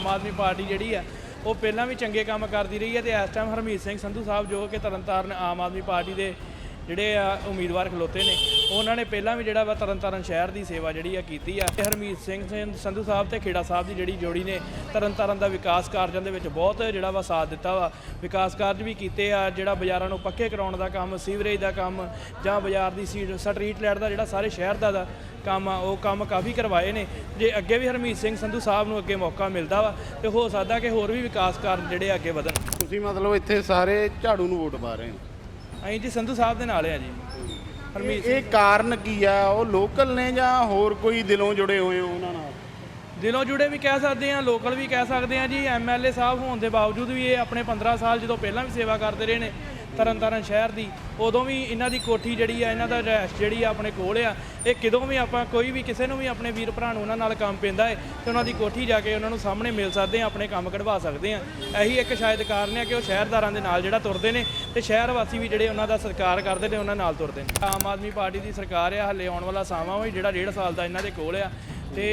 Aam Aadmi party ਜਿਹੜੀ ਆ ਉਹ ਪਹਿਲਾਂ ਵੀ ਚੰਗੇ ਕੰਮ ਕਰਦੀ ਰਹੀ ਹੈ ਤੇ ਇਸ ਟਾਈਮ ਹਰਮੀਤ ਸਿੰਘ ਸੰਧੂ ਸਾਹਿਬ ਜੋ ਕਿ ਤਰਨਤਾਰਨ ਆਮ ਆਦਮੀ ਪਾਰਟੀ ਦੇ ਜਿਹੜੇ ਆ ਉਮੀਦਵਾਰ ਖਲੋਤੇ ਨੇ ਉਹਨਾਂ ਨੇ ਪਹਿਲਾਂ ਵੀ ਜਿਹੜਾ ਵਾ ਤਰਨਤਾਰਨ ਸ਼ਹਿਰ ਦੀ ਸੇਵਾ ਜਿਹੜੀ ਆ ਕੀਤੀ ਆ। ਹਰਮੀਤ ਸਿੰਘ ਸੰਧੂ ਸਾਹਿਬ ਤੇ ਖੇੜਾ ਸਾਹਿਬ ਦੀ ਜਿਹੜੀ ਜੋੜੀ ਨੇ ਤਰਨਤਾਰਨ ਦਾ ਵਿਕਾਸ ਕਾਰਜਾਂ ਦੇ ਵਿੱਚ ਬਹੁਤ ਜਿਹੜਾ ਵਾ ਸਾਥ ਦਿੱਤਾ ਵਾ। ਵਿਕਾਸ ਕਾਰਜ ਵੀ ਕੀਤੇ ਆ ਜਿਹੜਾ ਬਾਜ਼ਾਰਾਂ ਨੂੰ ਪੱਕੇ ਕਰਾਉਣ ਦਾ ਕੰਮ ਸੀਵਰੇਜ ਦਾ ਕੰਮ ਜਾਂ ਬਾਜ਼ਾਰ ਦੀ ਸੀਟ ਸਟਰੀਟ ਲਾਈਟ ਦਾ ਜਿਹੜਾ ਸਾਰੇ ਸ਼ਹਿਰ ਦਾ ਦਾ ਕੰਮ ਆ ਉਹ ਕੰਮ ਕਾਫੀ ਕਰਵਾਏ ਨੇ। ਜੇ ਅੱਗੇ ਵੀ ਹਰਮੀਤ ਸਿੰਘ ਸੰਧੂ ਸਾਹਿਬ ਨੂੰ ਅੱਗੇ ਮੌਕਾ ਮਿਲਦਾ ਵਾ ਤੇ ਹੋ ਸਕਦਾ ਕਿ ਹੋਰ ਵੀ ਵਿਕਾਸ ਕਾਰਜ ਜਿਹੜੇ ਅੱਗੇ ਵਧਣ। ਤੁਸੀਂ ਮਤਲਬ ਇੱਥੇ ਸਾਰੇ ਝਾੜੂ ਨੂੰ ਵੋਟ ਪਾ ਰਹੇ ਹੋ? ਅਸੀਂ ਜੀ ਸੰਧੂ ਸਾਹਿਬ ਦੇ ਨਾਲ ਆ ਜੀ। ਹਰਮੀਤ ਇਹ ਕਾਰਨ ਕੀ ਆ? ਉਹ ਲੋਕਲ ਨੇ ਜਾਂ ਹੋਰ ਕੋਈ ਦਿਲੋਂ ਜੁੜੇ ਹੋਏ ਹੋ ਉਹਨਾਂ ਨਾਲ? ਦਿਲੋਂ ਜੁੜੇ ਵੀ ਕਹਿ ਸਕਦੇ ਆ ਲੋਕਲ ਵੀ ਕਹਿ ਸਕਦੇ ਆ ਜੀ ਐਮਐਲਏ ਸਾਹਿਬ ਹੋਣ ਦੇ ਬਾਵਜੂਦ ਵੀ ਇਹ ਆਪਣੇ 15 ਸਾਲ ਜਦੋਂ ਪਹਿਲਾਂ ਵੀ ਸੇਵਾ ਕਰਦੇ ਰਹੇ ਨੇ ਤਰਨਤਾਰਨ ਸ਼ਹਿਰ ਦੀ, ਉਦੋਂ ਵੀ ਇਹਨਾਂ ਦੀ ਕੋਠੀ ਜਿਹੜੀ ਆ, ਇਹਨਾਂ ਦਾ ਰਹਿਸ਼ ਜਿਹੜੀ ਆ ਆਪਣੇ ਕੋਲ ਆ, ਇਹ ਕਿਦੋਂ ਵੀ ਆਪਾਂ ਕੋਈ ਵੀ ਕਿਸੇ ਨੂੰ ਵੀ ਆਪਣੇ ਵੀਰ ਭਰਾ ਨੂੰ ਉਹਨਾਂ ਨਾਲ ਕੰਮ ਪੈਂਦਾ ਹੈ ਤੇ ਉਹਨਾਂ ਦੀ ਕੋਠੀ ਜਾ ਕੇ ਉਹਨਾਂ ਨੂੰ ਸਾਹਮਣੇ ਮਿਲ ਸਕਦੇ ਆ, ਆਪਣੇ ਕੰਮ ਕਢਵਾ ਸਕਦੇ ਆ। ਇਹੀ ਇੱਕ ਸ਼ਾਇਦ ਕਾਰਨ ਆ ਕਿ ਉਹ ਸ਼ਹਿਰਦਾਰਾਂ ਦੇ ਨਾਲ ਜਿਹੜਾ ਤੁਰਦੇ ਨੇ, ਤੇ ਸ਼ਹਿਰ ਵਾਸੀ ਵੀ ਜਿਹੜੇ ਉਹਨਾਂ ਦਾ ਸਤਿਕਾਰ ਕਰਦੇ ਨੇ, ਉਹਨਾਂ ਨਾਲ ਤੁਰਦੇ ਨੇ। ਆਮ ਆਦਮੀ ਪਾਰਟੀ ਦੀ ਸਰਕਾਰ ਆ, ਹਲੇ ਆਉਣ ਵਾਲਾ ਸਮਾਂ ਵੀ, ਜਿਹੜਾ ਡੇਢ ਸਾਲ ਦਾ ਇਹਨਾਂ ਦੇ ਕੋਲ ਆ ਤੇ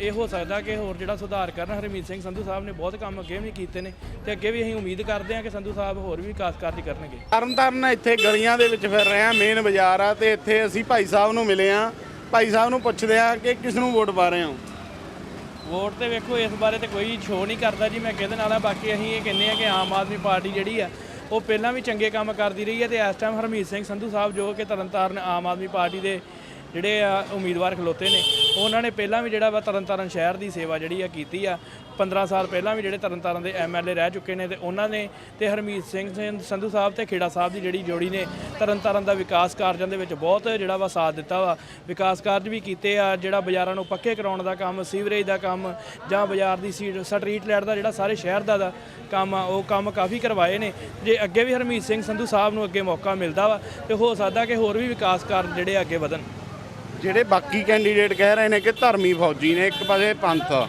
ਇਹ ਹੋ ਸਕਦਾ ਕਿ ਹੋਰ ਜਿਹੜਾ ਸੁਧਾਰ ਕਰਨ ਹਰਮੀਤ ਸਿੰਘ ਸੰਧੂ ਸਾਹਿਬ ਨੇ ਬਹੁਤ ਕੰਮ ਅੱਗੇ ਵੀ ਕੀਤੇ ਨੇ ਤੇ ਅੱਗੇ ਵੀ ਅਸੀਂ ਉਮੀਦ ਕਰਦੇ ਹਾਂ ਕਿ ਸੰਧੂ ਸਾਹਿਬ ਹੋਰ ਵੀ ਵਿਕਾਸ ਕਾਰਜ ਕਰਨਗੇ। ਤਰਨਤਾਰਨ ਇੱਥੇ ਗਲੀਆਂ ਦੇ ਵਿੱਚ ਫਿਰ ਰਹੇ ਆ ਮੇਨ ਬਾਜ਼ਾਰ ਆ ਤੇ ਇੱਥੇ ਅਸੀਂ ਭਾਈ ਸਾਹਿਬ ਨੂੰ ਮਿਲੇ ਆ ਭਾਈ ਸਾਹਿਬ ਨੂੰ ਪੁੱਛਦੇ ਆ ਕਿ ਕਿਸ ਨੂੰ ਵੋਟ ਪਾ ਰਹੇ ਹੋ? ਵੋਟ ਤੇ ਵੇਖੋ ਇਸ ਬਾਰੇ ਤੇ ਕੋਈ ਸ਼ੋਅ ਨਹੀਂ ਕਰਦਾ ਜੀ ਮੈਂ ਕਿਹਦੇ ਨਾਲ ਆ ਬਾਕੀ ਅਸੀਂ ਇਹ ਕਹਿੰਦੇ ਆ ਕਿ ਆਮ ਆਦਮੀ ਪਾਰਟੀ ਜਿਹੜੀ ਆ ਉਹ ਪਹਿਲਾਂ ਵੀ ਚੰਗੇ ਕੰਮ ਕਰਦੀ ਰਹੀ ਹੈ ਤੇ ਇਸ ਟਾਈਮ ਹਰਮੀਤ ਸਿੰਘ ਸੰਧੂ ਸਾਹਿਬ ਜੋ ਕਿ ਤਰਨਤਾਰਨ ਆਮ ਆਦਮੀ ਪਾਰਟੀ ਦੇ ਜਿਹੜੇ ਆ ਉਮੀਦਵਾਰ ਖਲੋਤੇ ਨੇ, ਉਹਨਾਂ ਨੇ ਪਹਿਲਾਂ ਵੀ ਜਿਹੜਾ ਵਾ ਤਰਨਤਾਰਨ ਸ਼ਹਿਰ ਦੀ ਸੇਵਾ ਜਿਹੜੀ ਆ ਕੀਤੀ ਆ। 15 ਸਾਲ ਪਹਿਲਾਂ ਵੀ ਜਿਹੜੇ ਤਰਨਤਾਰਨ ਦੇ ਐਮਐਲਏ ਰਹਿ ਚੁੱਕੇ ਨੇ ਤੇ ਉਹਨਾਂ ਨੇ ਤੇ ਹਰਮੀਤ ਸਿੰਘ ਸੰਧੂ ਸਾਹਿਬ ਤੇ ਖੇੜਾ ਸਾਹਿਬ ਦੀ ਜਿਹੜੀ ਜੋੜੀ ਨੇ, ਤਰਨਤਾਰਨ ਦਾ ਵਿਕਾਸ ਕਾਰਜਾਂ ਦੇ ਵਿੱਚ ਬਹੁਤ ਜਿਹੜਾ ਵਾ ਸਾਥ ਦਿੱਤਾ ਵਾ। ਵਿਕਾਸ ਕਾਰਜ ਵੀ ਕੀਤੇ ਆ, ਜਿਹੜਾ ਬਾਜ਼ਾਰਾਂ ਨੂੰ ਪੱਕੇ ਕਰਾਉਣ ਦਾ ਕੰਮ, ਸੀਵਰੇਜ ਦਾ ਕੰਮ ਜਾਂ ਬਾਜ਼ਾਰ ਦੀ ਸੀਟ, ਸਟਰੀਟ ਲਾਈਟ ਦਾ ਜਿਹੜਾ ਸਾਰੇ ਸ਼ਹਿਰ ਦਾ ਦਾ ਕੰਮ ਆ, ਉਹ ਕੰਮ ਕਾਫੀ ਕਰਵਾਏ ਨੇ। ਜੇ ਅੱਗੇ ਵੀ ਹਰਮੀਤ ਸਿੰਘ ਸੰਧੂ ਸਾਹਿਬ ਨੂੰ ਅੱਗੇ ਮੌਕਾ ਮਿਲਦਾ ਵਾ, ਤੇ ਹੋ ਸਕਦਾ ਕਿ ਹੋਰ ਵੀ ਵਿਕਾਸ ਕਾਰਜ ਜਿਹੜੇ ਅੱਗੇ ਵਧਣ। ਜਿਹੜੇ ਬਾਕੀ ਕੈਂਡੀਡੇਟ ਕਹਿ ਰਹੇ ਨੇ ਕਿ ਧਰਮੀ ਫੌਜੀ ਨੇ, ਇੱਕ ਪਾਸੇ ਪੰਥ।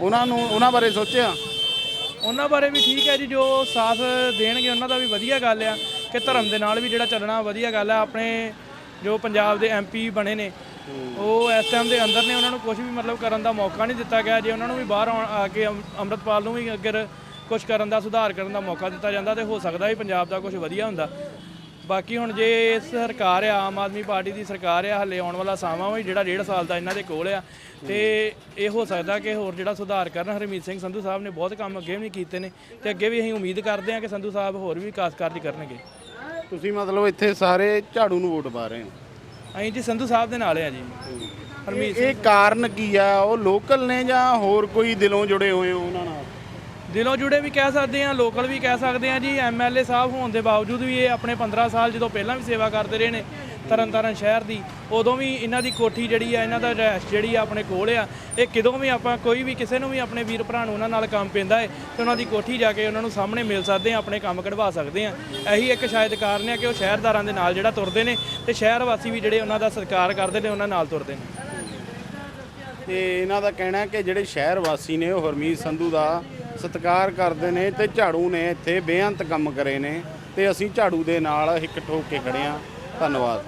ਉਹਨਾਂ ਨੂੰ, ਉਹਨਾਂ ਬਾਰੇ ਸੋਚਿਆ? ਉਹਨਾਂ ਬਾਰੇ ਵੀ ਠੀਕ ਹੈ ਜੀ, ਜੋ ਸਾਥ ਦੇਣਗੇ, ਉਹਨਾਂ ਦਾ ਵੀ ਵਧੀਆ ਗੱਲ ਆ ਕਿ ਧਰਮ ਦੇ ਨਾਲ ਵੀ ਜਿਹੜਾ ਚੱਲਣਾ ਵਧੀਆ ਗੱਲ ਆ। ਆਪਣੇ ਜੋ ਪੰਜਾਬ ਦੇ ਐਮਪੀ ਬਣੇ ਨੇ, ਉਹ ਇਸ ਟਾਈਮ ਦੇ ਅੰਦਰ ਨੇ, ਉਹਨਾਂ ਨੂੰ ਕੁਝ ਵੀ ਮਤਲਬ ਕਰਨ ਦਾ ਮੌਕਾ ਨਹੀਂ ਦਿੱਤਾ ਗਿਆ। ਜੇ ਉਹਨਾਂ ਨੂੰ ਵੀ ਬਾਹਰ ਆਉਣ- ਆ ਕੇ ਅੰਮ੍ਰਿਤਪਾਲ ਨੂੰ ਵੀ ਅਗਰ ਕੁਝ ਕਰਨ ਦਾ, ਸੁਧਾਰ ਕਰਨ ਦਾ ਮੌਕਾ ਦਿੱਤਾ ਜਾਂਦਾ, ਤੇ ਹੋ ਸਕਦਾ ਵੀ ਪੰਜਾਬ ਦਾ ਕੁਝ ਵਧੀਆ ਹੁੰਦਾ। ਬਾਕੀ ਹੁਣ ਜੇ ਇਹ ਸਰਕਾਰ ਆ ਆਮ ਆਦਮੀ ਪਾਰਟੀ ਦੀ ਸਰਕਾਰ ਆ ਹਲੇ ਆਉਣ ਵਾਲਾ ਸਮਾਂ ਵੀ ਜਿਹੜਾ ਡੇਢ ਸਾਲ ਦਾ ਇਹਨਾਂ ਦੇ ਕੋਲ ਆ ਤੇ ਇਹ ਹੋ ਸਕਦਾ ਕਿ ਹੋਰ ਜਿਹੜਾ ਸੁਧਾਰ ਕਰਨ ਹਰਮੀਤ ਸਿੰਘ ਸੰਧੂ ਸਾਹਿਬ ਨੇ ਬਹੁਤ ਕੰਮ ਅੱਗੇ ਵੀ ਕੀਤੇ ਨੇ ਤੇ ਅੱਗੇ ਵੀ ਅਸੀਂ ਉਮੀਦ ਕਰਦੇ ਹਾਂ ਕਿ ਸੰਧੂ ਸਾਹਿਬ ਹੋਰ ਵੀ ਵਿਕਾਸ ਕਾਰਜ ਕਰਨਗੇ। ਤੁਸੀਂ ਮਤਲਬ ਇੱਥੇ ਸਾਰੇ ਝਾੜੂ ਨੂੰ ਵੋਟ ਪਾ ਰਹੇ ਹੋ? ਅਸੀਂ ਜੀ ਸੰਧੂ ਸਾਹਿਬ ਦੇ ਨਾਲ ਆ ਜੀ। ਹਰਮੀਤ ਇਹ ਕਾਰਨ ਕੀ ਆ? ਉਹ ਲੋਕਲ ਨੇ ਜਾਂ ਹੋਰ ਕੋਈ ਦਿਲੋਂ ਜੁੜੇ ਹੋਏ ਹੋ ਉਹਨਾਂ ਨਾਲ? ਦਿਲੋਂ ਜੁੜੇ ਵੀ ਕਹਿ ਸਕਦੇ ਆ ਲੋਕਲ ਵੀ ਕਹਿ ਸਕਦੇ ਆ ਜੀ ਐਮਐਲਏ ਸਾਹਿਬ ਹੋਣ ਦੇ ਬਾਵਜੂਦ ਵੀ ਇਹ ਆਪਣੇ 15 ਸਾਲ ਜਦੋਂ ਪਹਿਲਾਂ ਵੀ ਸੇਵਾ ਕਰਦੇ ਰਹੇ ਨੇ ਤਰਨਤਾਰਨ ਸ਼ਹਿਰ ਦੀ, ਉਦੋਂ ਵੀ ਇਹਨਾਂ ਦੀ ਕੋਠੀ ਜਿਹੜੀ ਆ, ਇਹਨਾਂ ਦਾ ਰਹਿਸ਼ ਜਿਹੜੀ ਆ ਆਪਣੇ ਕੋਲ ਆ, ਇਹ ਕਿਦੋਂ ਵੀ ਆਪਾਂ ਕੋਈ ਵੀ ਕਿਸੇ ਨੂੰ ਵੀ ਆਪਣੇ ਵੀਰ ਭਰਾ ਨੂੰ ਉਹਨਾਂ ਨਾਲ ਕੰਮ ਪੈਂਦਾ ਹੈ ਤੇ ਉਹਨਾਂ ਦੀ ਕੋਠੀ ਜਾ ਕੇ ਉਹਨਾਂ ਨੂੰ ਸਾਹਮਣੇ ਮਿਲ ਸਕਦੇ ਆ ਆਪਣੇ ਕੰਮ ਕਢਵਾ ਸਕਦੇ ਆ ਇਹੀ ਇੱਕ ਸ਼ਾਇਦ ਕਾਰਨ ਆ ਕਿ ਉਹ ਸ਼ਹਿਰਦਾਰਾਂ ਦੇ ਨਾਲ ਜਿਹੜਾ ਤੁਰਦੇ ਨੇ ਤੇ ਸ਼ਹਿਰ ਵਾਸੀ ਵੀ ਜਿਹੜੇ ਉਹਨਾਂ ਦਾ ਸਤਿਕਾਰ ਕਰਦੇ ਨੇ, ਉਹਨਾਂ ਨਾਲ ਤੁਰਦੇ ਨੇ। ਤੇ ਇਹਨਾਂ ਦਾ ਕਹਿਣਾ ਕਿ ਜਿਹੜੇ ਸ਼ਹਿਰ ਵਾਸੀ ਨੇ ਉਹ ਹਰਮੀਤ ਸੰਧੂ ਦਾ ਸਤਿਕਾਰ ਕਰਦੇ ਨੇ ਤੇ ਝਾੜੂ ਨੇ ਇੱਥੇ ਬੇਅੰਤ ਕੰਮ ਕਰੇ ਨੇ ਤੇ ਅਸੀਂ ਝਾੜੂ ਦੇ ਨਾਲ ਹਿੱਕ ਠੋਕ ਕੇ ਖੜੇ ਆ ਧੰਨਵਾਦ।